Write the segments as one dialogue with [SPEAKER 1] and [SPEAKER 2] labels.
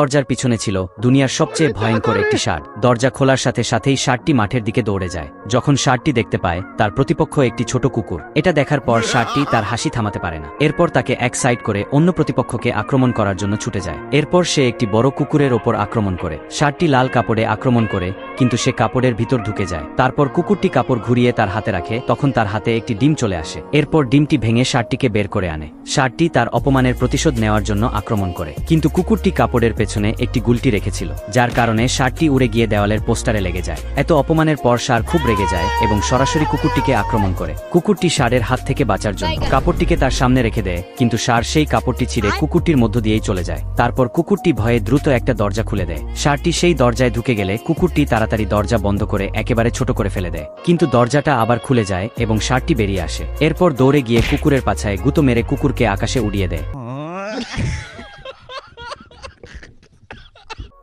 [SPEAKER 1] দরজার পিছনে ছিল দুনিয়ার সবচেয়ে ভয়ঙ্কর একটি ষাঁড়। দরজা খোলার সাথে সাথেই ষাঁড়টি মাঠের দিকে দৌড়ে যায়। যখন ষাঁড়টি দেখতে পায় তার প্রতিপক্ষ একটি ছোট কুকুর। এটা দেখার পর ষাঁড়টি তার হাসি থামাতে পারে না। এরপর তাকে এক সাইড করে অন্য প্রতিপক্ষকে আক্রমণ করার জন্য ছুটে যায়। এরপর সে একটি বড় কুকুরের ওপর আক্রমণ করে। ষাঁড়টি লাল কাপড়ে আক্রমণ করে কিন্তু সে কাপড়ের ভিতর ঢুকে যায়। তারপর কুকুরটি কাপড় ঘুরিয়ে তার হাতে রাখে তখন তার হাতে একটি ডিম চলে আসে। এরপর ডিমটি ভেঙে ষাঁড়টিকে বের করে আনে। ষাঁড়টি তার অপমানের প্রতিশোধ নেওয়ার জন্য আক্রমণ করে। কিন্তু কুকুরটি কাপড়ের পেছনে একটি গুলটি রেখেছিল যার কারণে ষাঁড়টি উড়ে গিয়ে দেওয়ালের পোস্টারে লেগে যায়। এত অপমানের পর ষাঁড় খুব রেগে যায় এবং সরাসরি কুকুরটিকে আক্রমণ করে। কুকুরটি ষাঁড়ের হাত থেকে বাঁচার জন্য। কাপড়টিকে তার সামনে রেখে দেয় কিন্তু সার সেই কাপড়টি ছিঁড়ে কুকুরটির মধ্য দিয়েই চলে যায়। তারপর কুকুরটি ভয়ে দ্রুত একটা দরজা খুলে দেয়। ষাঁড়টি সেই দরজায় ঢুকে গেলে কুকুরটি তাড়াতাড়ি দরজা বন্ধ করে একেবারে ছোট করে ফেলে দেয়। কিন্তু দরজাটা আবার খুলে যায় এবং ষাঁড়টি বেরিয়ে আসে। এরপর দৌড়ে গিয়ে কুকুরের পাছায় গুঁতো মেরে কুকুরকে আকাশে উড়িয়ে দেয়।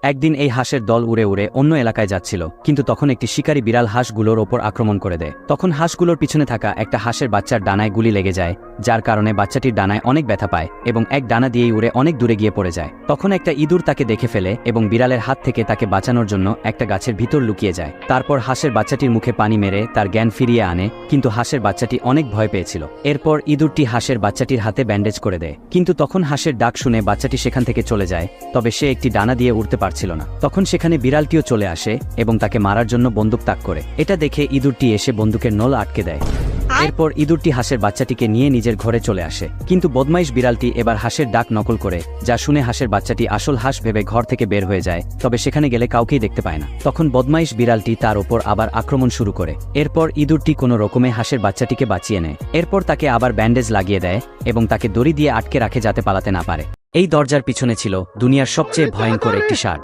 [SPEAKER 1] একদিন এই হাঁসের দল উড়ে উড়ে অন্য এলাকায় যাচ্ছিল, কিন্তু তখন একটি শিকারী বিড়াল হাঁসগুলোর ওপর আক্রমণ করে দেয়। তখন হাঁসগুলোর পিছনে থাকা একটা হাঁসের বাচ্চার ডানায় গুলি লেগে যায় যার কারণে বাচ্চাটির ডানায় অনেক ব্যথা পায় এবং এক ডানা দিয়েই উড়ে অনেক দূরে গিয়ে পড়ে যায়। তখন একটা ইঁদুর তাকে দেখে ফেলে এবং বিড়ালের হাত থেকে তাকে বাঁচানোর জন্য একটা গাছের ভিতর লুকিয়ে যায়। তারপর হাঁসের বাচ্চাটির মুখে পানি মেরে তার জ্ঞান ফিরিয়ে আনে, কিন্তু হাঁসের বাচ্চাটি অনেক ভয় পেয়েছিল। এরপর ইঁদুরটি হাঁসের বাচ্চাটির হাতে ব্যান্ডেজ করে দেয়। কিন্তু তখন হাঁসের ডাক শুনে বাচ্চাটি সেখান থেকে চলে যায়, তবে সে একটি ডানা দিয়ে উঠতে পারছিল না। তখন সেখানে বিড়ালটিও চলে আসে এবং তাকে মারার জন্য বন্দুক তাক করে। এটা দেখে ইঁদুরটি এসে বন্দুকের নল আটকে দেয়। এরপর ইঁদুরটি হাঁসের বাচ্চাটিকে নিয়ে নিজের ঘরে চলে আসে। কিন্তু বদমাইশ বিড়ালটি এবার হাঁসের ডাক নকল করে, যা শুনে হাঁসের বাচ্চাটি আসল হাঁস ভেবে ঘর থেকে বের হয়ে যায়, তবে সেখানে গেলে কাউকেই দেখতে পায় না। তখন বদমাইশ বিড়ালটি তার ওপর আবার আক্রমণ শুরু করে। এরপর ইঁদুরটি কোনো রকমে হাঁসের বাচ্চাটিকে বাঁচিয়ে নেয়। এরপর তাকে আবার ব্যান্ডেজ লাগিয়ে দেয় এবং তাকে দড়ি দিয়ে আটকে রাখে যাতে পালাতে না পারে। এই দরজার পিছনে ছিল দুনিয়ার সবচেয়ে ভয়ঙ্কর একটি দরজা